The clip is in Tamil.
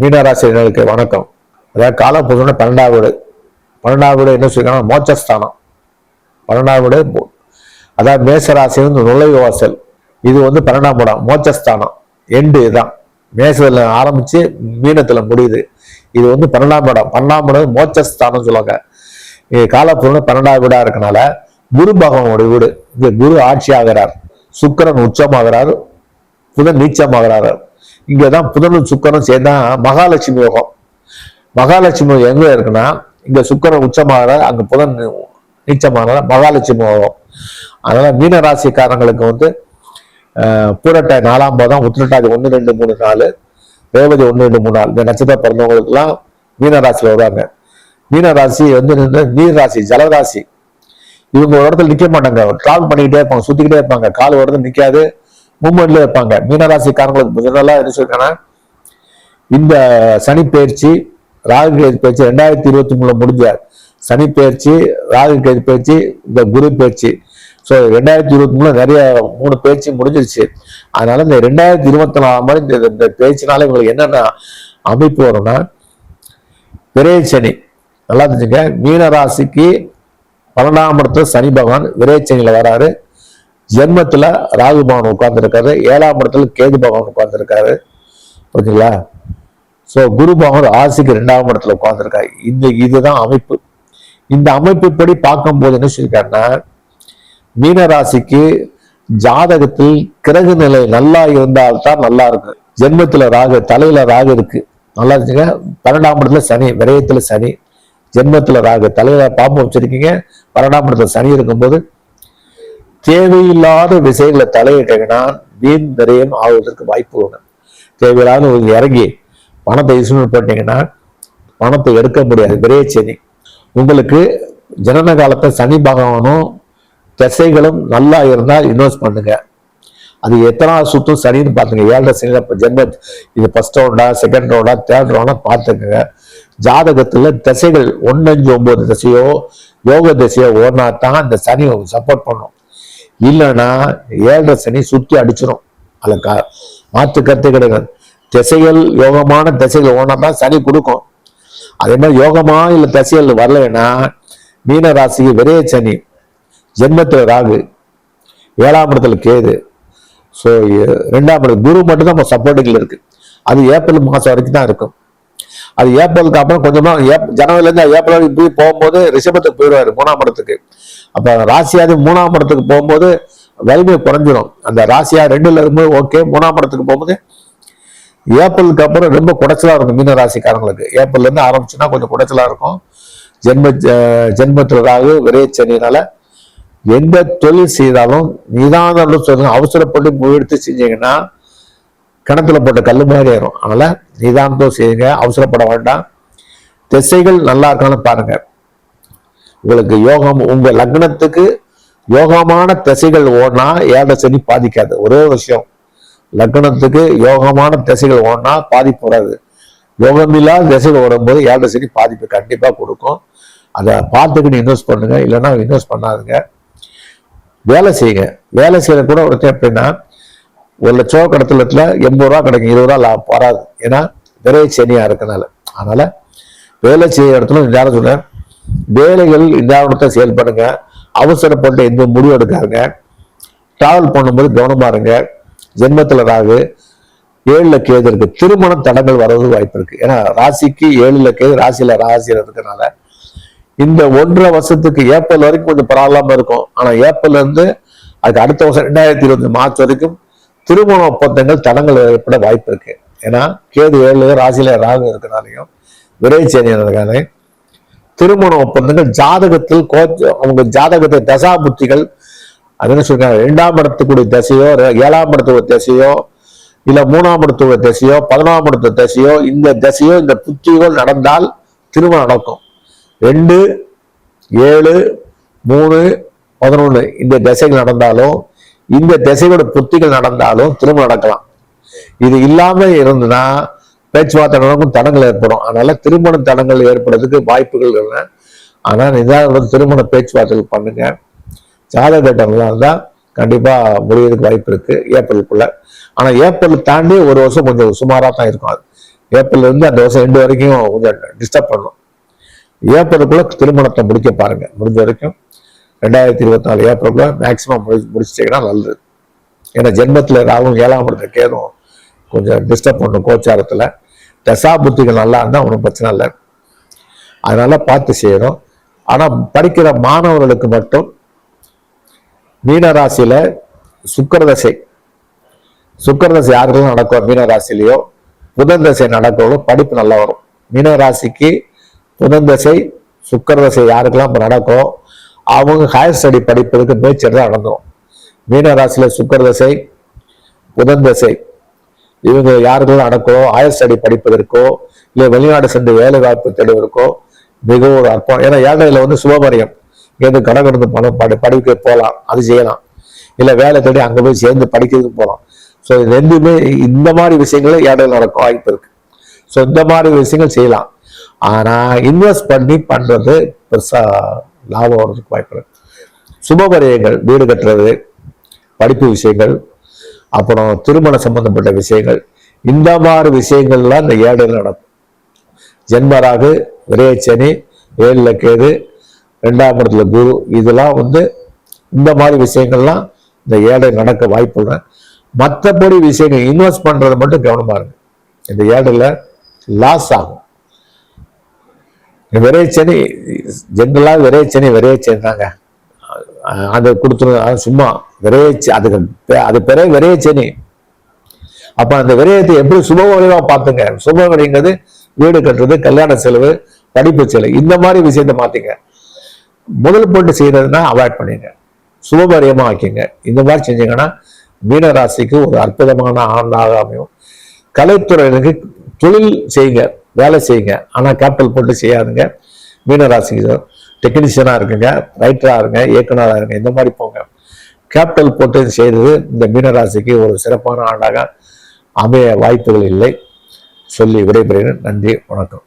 மீனராசினர்களுக்கு வணக்கம். அதாவது காலப்புதுன பன்னெண்டாவது வீடு. பன்னெண்டாவது வீடு என்ன சொல்லிருக்காங்க மோட்சஸ்தானம். பன்னெண்டாவது வீடு அதாவது மேசராசி வந்து நுழைவு வாசல். இது வந்து பன்னெண்டாம் இடம் மோட்சஸ்தானம். எண்டு இதுதான். மேசத்தில் ஆரம்பித்து மீனத்தில் முடியுது. இது வந்து பன்னெண்டாம் இடம். பன்னெண்டாம் இடம் மோட்சஸ்தானம் சொல்லுவாங்க. இங்கே காலப்புதுன பன்னெண்டாவது வீடாக இருக்கனால குரு பகவானோட வீடு. இங்கே குரு ஆட்சி ஆகிறார் சுக்கிரன் உச்சமாகிறார். புதன் நீச்சமாகிறாரு இங்கதான் புதனும் சுக்கரனும் சேர்ந்தா மகாலட்சுமி யோகம். மகாலட்சுமி யோகம் எங்கே இருக்குன்னா இங்கே சுக்கரன் உச்சமாகிறார் அங்கே புதன் நீச்சமாகிற மகாலட்சுமி யோகம். அதனால் மீன ராசிக்காரங்களுக்கு வந்து அஹ், பூரட்டாய் நாலாம் பாதம் உத்திரட்டாதி ஒன்று ரெண்டு மூணு நாலு ரேவதி ஒன்று ரெண்டு மூணு நாலு. இந்த நட்சத்திரம் பிறந்தவங்களுக்குலாம் மீனராசியில் வருவாங்க. மீன ராசி வந்து நீர் ராசி ஜலராசி இவங்க ஒரு இடத்துல நிற்க மாட்டாங்க. டிராவல் பண்ணிக்கிட்டே இருப்பாங்க சுற்றிக்கிட்டே இருப்பாங்க. கால் ஒரு இடத்துல நிற்காது மூமெண்ட்ல இருப்பாங்க. மீனராசிக்காரங்களுக்கு முதல்ல என்ன சொல்லிருக்காங்கன்னா இந்த சனி பயிற்சி ராகு கேது பயிற்சி ரெண்டாயிரத்தி இருபத்தி மூணுல முடிஞ்ச சனி பயிற்சி ராகு கேது பயிற்சி இந்த குரு பயிற்சி. ஸோ ரெண்டாயிரத்தி இருபத்தி மூணுல நிறைய மூணு பயிற்சி முடிஞ்சிருச்சு. அதனால இந்த ரெண்டாயிரத்தி இருபத்தி நாலாம் ஆண்டு இந்த இந்த பயிற்சினால இவங்களுக்கு என்னென்ன அமைப்பு வரும்னா விரைய சனி. நல்லா தெரிஞ்சுங்க. மீன ராசிக்கு பன்னெண்டாம் இடத்துல சனி பகவான் விரைச்சனில வராரு. ஜென்மத்துல ராகு பகவான் உட்கார்ந்துருக்காரு. ஏழாம் இடத்துல கேது பகவான் உட்கார்ந்துருக்காரு. ஓகேங்களா? ஸோ குரு பகவான் ராசிக்கு ரெண்டாம் இடத்துல உட்கார்ந்துருக்காரு. இந்த இதுதான் அமைப்பு. இந்த அமைப்புப்படி பார்க்கும்போது என்ன சொல்லியிருக்காருன்னா மீனராசிக்கு ஜாதகத்தில் கிரக நிலை நல்லா இருந்தால்தான் நல்லா இருக்கு. ஜென்மத்துல ராகு தலையில ராகு இருக்கு. நல்லா இருந்துச்சுங்க. பன்னெண்டாம் இடத்துல சனி விரயத்துல சனி. ஜென்மத்துல ராகு தலையில பாம்பு வச்சிருக்கீங்க. பன்னெண்டாம் இடத்துல சனி இருக்கும்போது தேவையில்லாத விஷயங்களை தலையிட்டீங்கன்னா வீண் விரயம் ஆகுவதற்கு வாய்ப்பு உண்டு. தேவையில்லாத இறங்கி பணத்தை யூஸ் போட்டீங்கன்னா பணத்தை எடுக்க முடியாது விரையச்சனி உங்களுக்கு ஜனன காலத்தை சனி பகவானும் திசைகளும் நல்லா இருந்தால் இன்வெஸ்ட் பண்ணுங்க. அது எத்தனாவது சுத்தம் சனின்னு பார்த்துங்க. ஏழரை சனியில் இப்போ ஜென்ம இது ஃபர்ஸ்ட் ரவுண்டா செகண்ட் ரவுண்டா தேர்ட் ரவுண்டா பார்த்துக்கங்க. ஜாதகத்தில் திசைகள் ஒன்று அஞ்சு ஒன்பது திசையோ யோக திசையோ ஓடினா தான் இந்த சனி சப்போர்ட் பண்ணும். இல்லைன்னா ஏழரை சனி சுத்தி அடிச்சிடும் அதில் கா மாற்று கருத்து கிடையாது. திசைகள் யோகமான திசைகள் ஓனா தான் சனி கொடுக்கும். அதே மாதிரி யோகமா இல்லை திசைகள் வரலைன்னா மீன ராசிக்கு விரைய சனி ஜென்மத்தில் ராகு ஏழாம் இடத்துல கேது. ஸோ ரெண்டாம் இடம் குரு மட்டும் தான் சப்போர்ட்டிங்கில் இருக்கு. அது ஏப்ரல் மாசம் வரைக்கும் தான் இருக்கும். அது ஏப்ரலுக்கு அப்புறம் கொஞ்சமாக ஏப் ஜனவரிலேருந்து ஏப்ரல் வரைக்கும் போய் போகும்போது ரிஷபத்துக்கு போயிடுவார் மூணாம் இடத்துக்கு. அப்போ ராசியாவது மூணாம் படத்துக்கு போகும்போது வலிமை குறைஞ்சிடும் அந்த ராசியா ரெண்டுல இருக்கும்போது ஓகே மூணாம் படத்துக்கு போகும்போது ஏப்ரலுக்கு அப்புறம் ரொம்ப குடைச்சலா இருக்கும் மீன ராசிக்காரங்களுக்கு. ஏப்ரல்ல இருந்து ஆரம்பிச்சுன்னா கொஞ்சம் குடைச்சலா இருக்கும். ஜென்ம ஜ- ஜென்மத்துல ராகு விரைச்சனினால எந்த தொழில் செய்தாலும் நிதானம் சொல்லுங்க. அவசரப்பட்டு முயற்சி செஞ்சீங்கன்னா கிணத்துல போட்ட கல் மாதிரி ஆயிரும். அதனால நிதானத்தோ செய்யுங்க. அவசரப்பட வேண்டாம். திசைகள் நல்லா இருக்கான்னு பாருங்க. உங்களுக்கு யோகம் உங்க லக்னத்துக்கு யோகமான திசைகள் ஓடனா ஏழை சனி பாதிக்காது. ஒரே ஒரு விஷயம் லக்னத்துக்கு யோகமான திசைகள் ஓடனா பாதிப்பு வராது. யோகமில்லாத திசைகள் ஓடும்போது ஏழை சனி பாதிப்பு கண்டிப்பா கொடுக்கும். அதை பார்த்துக்கிட்டு இன்வெஸ்ட் பண்ணுங்க. இல்லைன்னா இன்வெஸ்ட் பண்ணாதுங்க. வேலை செய்யுங்க. வேலை செய்யற கூட ஒருத்தர் எப்படின்னா ஒரு லட்ச ரூபா கடத்தலத்துல எண்பது ரூபா கிடைக்கும் இருபது ரூபா வராது. ஏன்னா நிறைய சனியா இருக்கனால அதனால வேலை செய்யற இடத்துல யாரும் சொன்னேன் வேலைகள் இந்த செயல்படுங்க. அவசரப்பட்டு எந்த முடிவு எடுக்காருங்க டிராவல் பண்ணும்போது கவனமா இருங்க. ஜென்மத்துல ராகு ஏழுல கேது இருக்கு. திருமண தடங்கள் வர்றது வாய்ப்பு இருக்கு. ஏன்னா ராசிக்கு ஏழுல கேது ராசியில ராசியில இருக்கிறனால இந்த ஒன்றரை வருஷத்துக்கு ஏப்ரல் வரைக்கும் கொஞ்சம் பரவாயில்லாம இருக்கும். ஆனா ஏப்ரல்ல இருந்து அதுக்கு அடுத்த வருஷம் ரெண்டாயிரத்தி இருபத்தி மார்ச் வரைக்கும் திருமண ஒப்பந்தங்கள் தடங்கள் ஏற்பட வாய்ப்பு இருக்கு. ஏன்னா கேது ஏழு ராசியில ராகு இருக்கிறனாலையும் விரைச்சேனி இருக்கனாலே திருமண ஒப்பந்தங்கள் ஜாதகத்தில் கோச் அவங்க ஜாதகத்தை தசா புத்திகள் அதுன்னு சொல்றாங்க? ரெண்டாம் இடத்துக்குடைய திசையோ ஏழாம் இடத்துக்கு திசையோ இல்ல மூணாம் இடத்துக்கு திசையோ பதினொன்றாம் இடத்து திசையோ இந்த திசையோ இந்த புத்திகள் நடந்தால் திருமணம் நடக்கும். ரெண்டு ஏழு மூணு பதினொன்று இந்த திசைகள் நடந்தாலும் இந்த திசையோட புத்திகள் நடந்தாலும் திரும்ப நடக்கலாம். இது இல்லாம இருந்ததுன்னா பேச்சுவார்த்தை நடக்கும் தடங்கள் ஏற்படும். அதனால திருமண தடங்கள் ஏற்படுறதுக்கு வாய்ப்புகள் இல்லை. ஆனால் நிதானம் திருமண பேச்சுவார்த்தைகள் பண்ணுங்க. ஜாதக கட்டங்களாக இருந்தால் கண்டிப்பாக முடியறதுக்கு வாய்ப்பு இருக்கு. ஏப்ரலுக்குள்ள. ஆனால் ஏப்ரல் தாண்டி ஒரு வருஷம் கொஞ்சம் சுமாராக தான் இருக்கும் அது. ஏப்ரல்ல இருந்து அந்த வருஷம் ரெண்டு வரைக்கும் கொஞ்சம் டிஸ்டர்ப் பண்ணும். ஏப்ரலுக்குள்ள திருமணத்தை முடிக்க பாருங்க. முடிஞ்ச வரைக்கும் ரெண்டாயிரத்தி இருபத்தி நாலு ஏப்ரலுக்குள்ள மேக்சிமம் முடி முடிச்சிட்டிங்கன்னா நல்லது. ஏன்னா ஜென்மத்தில் ராகும் ஏழாம் இடத்துல கேதும் கொஞ்சம் டிஸ்டர்ப் பண்ணும் கோச்சாரத்தில். தசா புத்திகள் நல்லா இருந்தால் ஒன்றும் பிரச்சனை இல்லை. அதனால பார்த்து செய்யணும். ஆனால் படிக்கிற மாணவர்களுக்கு மட்டும் மீனராசியில் சுக்கரதசை சுக்கரதசை தசை யாருக்கெல்லாம் நடக்கும்? மீனராசிலேயோ புதன் தசை நடக்கிறவங்களும் படிப்பு நல்லா வரும். மீனராசிக்கு புதந்தசை புதன் தசை யாருக்கெல்லாம் இப்போ நடக்கும் அவங்க ஹையர் ஸ்டடி படிப்பதற்கு முயற்சி தான் நடந்துடும் மீனராசியில் சுக்கரதசை தசை புதன் தசை இவங்க யாருக்கும் நடக்கோ ஹையர் ஸ்டடி படிப்பதற்கோ இல்லை வெளிநாடு சென்று வேலை வாய்ப்பு தேடுவதற்கோ மிகவும் ஒரு அற்பம் ஏன்னா ஏழையில வந்து சுபமரியம் இங்கேருந்து கடை கடந்து பணம் படி படிக்க போகலாம் அது செய்யலாம். இல்லை வேலை தேடி அங்கே போய் சேர்ந்து படிக்கிறதுக்கு போகலாம் ஸோ இது ரெண்டுமே இந்த மாதிரி விஷயங்களும் ஏழையில் நடக்கும் வாய்ப்பு இருக்கு. ஸோ இந்த மாதிரி விஷயங்கள் செய்யலாம். ஆனால் இன்வெஸ்ட் பண்ணி பண்ணுறது பெருசாக லாபம் வர்றதுக்கு வாய்ப்பு இருக்கு. சுபமரியங்கள் வீடு கட்டுறது படிப்பு விஷயங்கள் அப்புறம் திருமண சம்பந்தப்பட்ட விஷயங்கள். இந்த மாதிரி விஷயங்கள்லாம் இந்த ஏடையில் நடக்கும். ஜென்மராகு விரேச்சனி ஏழில் கேது ரெண்டாம் இடத்துல குரு இதெல்லாம் வந்து இந்த மாதிரி விஷயங்கள்லாம் இந்த ஏழை நடக்க வாய்ப்புள்ள மற்றபடி விஷயங்கள் இன்வெஸ்ட் பண்ணுறது மட்டும் கவனமாக இருக்கு இந்த ஏடையில் லாஸ் ஆகும். விரைச்சனி ஜென்ரலாக விரைச்சனி விரைச்சனி தாங்க அதை கொடுத்துரு சும்மா விரையச்சு அதுக்கு அது பெரிய விரைச்சனி அப்ப அந்த விரயத்தை எப்படி சுப விரைவா பார்த்துங்க? சுப விரைங்கிறது வீடு கட்டுறது கல்யாண செலவு படிப்பு செலவு இந்த மாதிரி விஷயத்த மாத்திங்க. முதல் போட்டு செய்யறதுன்னா அவாய்ட் பண்ணிங்க. சுபபரியமா ஆக்கிங்க. இந்த மாதிரி செஞ்சீங்கன்னா மீன ராசிக்கு ஒரு அற்புதமான ஆண்டாக அமையும். கலைத்துறையினருக்கு தொழில் செய்யுங்க வேலை செய்யுங்க. ஆனா கேபிட்டல் போட்டு செய்யாதுங்க. மீனராசிக்கு டெக்னீஷியனாக இருக்குங்க ரைட்டரா இருங்க இயக்குனரா இருங்க இந்த மாதிரி போங்க. கேபிட்டல் போட்டு செய்தது இந்த மீனராசிக்கு ஒரு சிறப்பான ஆண்டாக அமைய வாய்ப்புகள் இல்லை. சொல்லி விடைபெறுகிறேன். நன்றி வணக்கம்.